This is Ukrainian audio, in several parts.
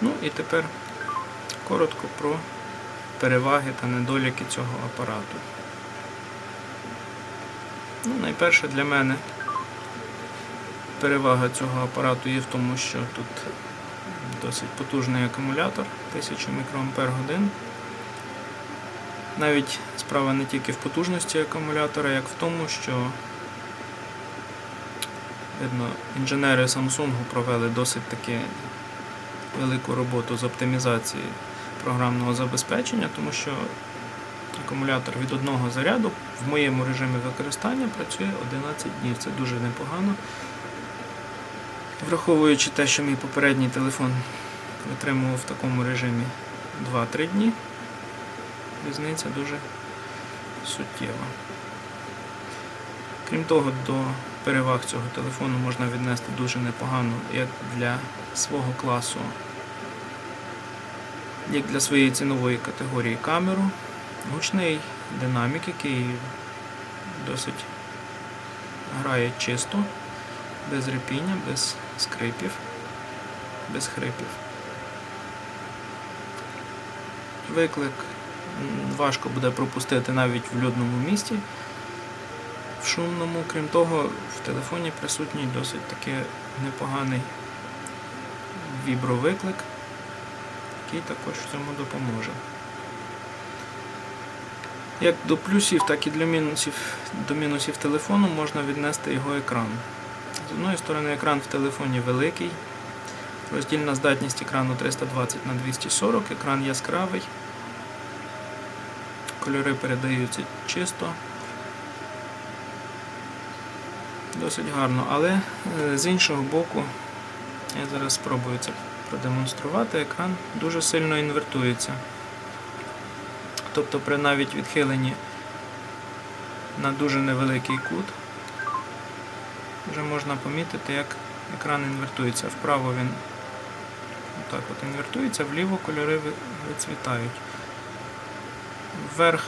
Ну і тепер коротко про переваги та недоліки цього апарату. Ну, найперше для мене перевага цього апарату є в тому, що тут досить потужний акумулятор 1000 мАч. Навіть справа не тільки в потужності акумулятора, як в тому, що видно, інженери Samsung провели досить таки велику роботу з оптимізації програмного забезпечення, тому що акумулятор від одного заряду в моєму режимі використання працює 11 днів. Це дуже непогано. Враховуючи те, що мій попередній телефон витримував в такому режимі 2-3 дні, різниця дуже суттєва. Крім того, до переваг цього телефону можна віднести дуже непогано як для свого класу, як для своєї цінової категорії камеру, гучний динамік, який досить грає чисто, без репіння, без скрипів, без хрипів. Виклик важко буде пропустити навіть в людному місті. В шумному, крім того, в телефоні присутній досить таки непоганий вібровиклик, який також в цьому допоможе. Як до плюсів, так і для мінусів, до мінусів телефону можна віднести його екран. З одної сторони, екран в телефоні великий, роздільна здатність екрану 320 на 240, екран яскравий, кольори передаються чисто. Досить гарно, але е, з іншого боку, я зараз спробую це продемонструвати, екран дуже сильно інвертується. Тобто при навіть відхиленні на дуже невеликий кут вже можна помітити, як екран інвертується. Вправо він отак от інвертується, вліво кольори вицвітають. Вверх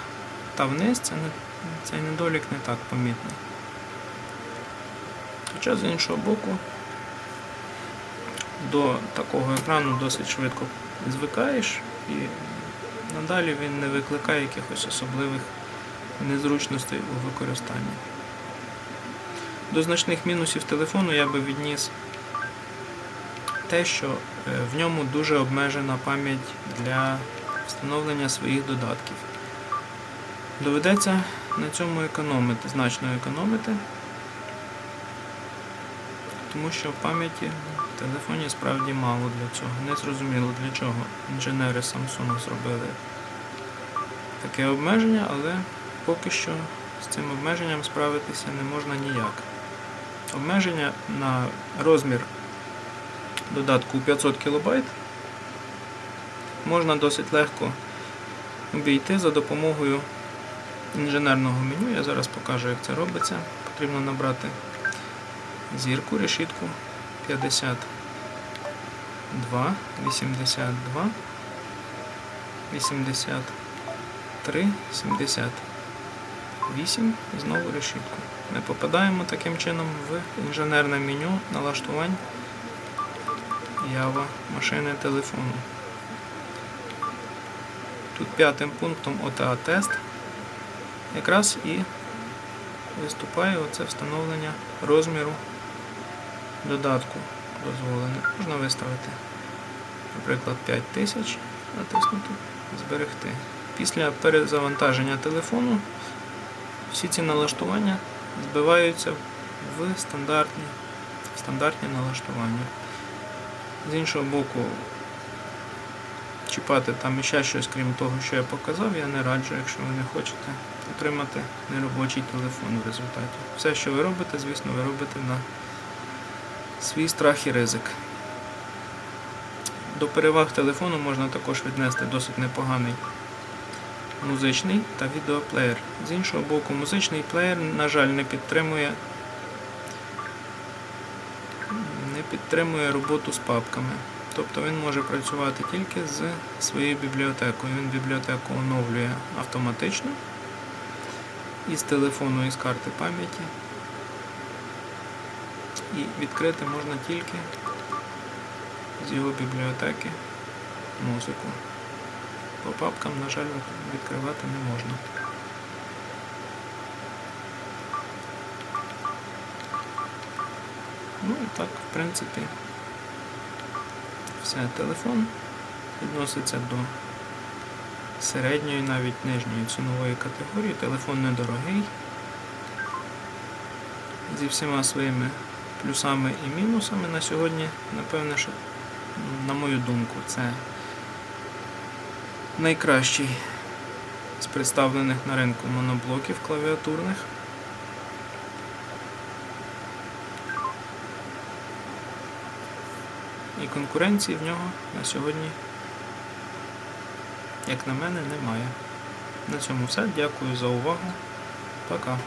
та вниз це не, цей недолік не так помітний. Хоча з іншого боку до такого екрану досить швидко звикаєш і надалі він не викликає якихось особливих незручностей у використанні. До значних мінусів телефону я би відніс те, що е, в ньому дуже обмежена пам'ять для встановлення своїх додатків. Доведеться на цьому економити, значно економити, тому що пам'яті в телефоні справді мало для цього. Не зрозуміло для чого інженери Samsung зробили таке обмеження, але поки що з цим обмеженням справитися не можна ніяк. Обмеження на розмір додатку 500 кБ можна досить легко обійти за допомогою інженерного меню. Я зараз покажу, як це робиться. Потрібно набрати зірку, решітку 52, 82, 83, 78 і знову решітку. Ми попадаємо таким чином в інженерне меню налаштувань Java машини телефону. Тут п'ятим пунктом OTA тест якраз і виступає оце встановлення розміру додатку дозволене. Можна виставити, наприклад, 5000, натиснути Зберегти. Після перезавантаження телефону всі ці налаштування збиваються в стандартні, в стандартні налаштування. З іншого боку, чіпати там іще щось, крім того, що я показав, я не раджу, якщо ви не хочете отримати неробочий телефон в результаті. Все, що ви робите, звісно, ви робите на свій страх і ризик. До переваг телефону можна також віднести досить непоганий музичний та відеоплеєр. З іншого боку, музичний плеєр, на жаль, не підтримує не підтримує роботу з папками. Тобто він може працювати тільки з своєю бібліотекою. Він бібліотеку оновлює автоматично із телефону, із карти пам'яті. І відкрити можна тільки з його бібліотеки музику. По папкам, на жаль, відкривати не можна. Ну і так, в принципі, все. Телефон відноситься до середньої, навіть нижньої цінової категорії. Телефон недорогий. Зі всіма своїми плюсами і мінусами на сьогодні, напевне, що, на мою думку, це найкращий з представлених на ринку моноблоків клавіатурних. І конкуренції в нього на сьогодні, як на мене, немає. На цьому все. Дякую за увагу. Пока.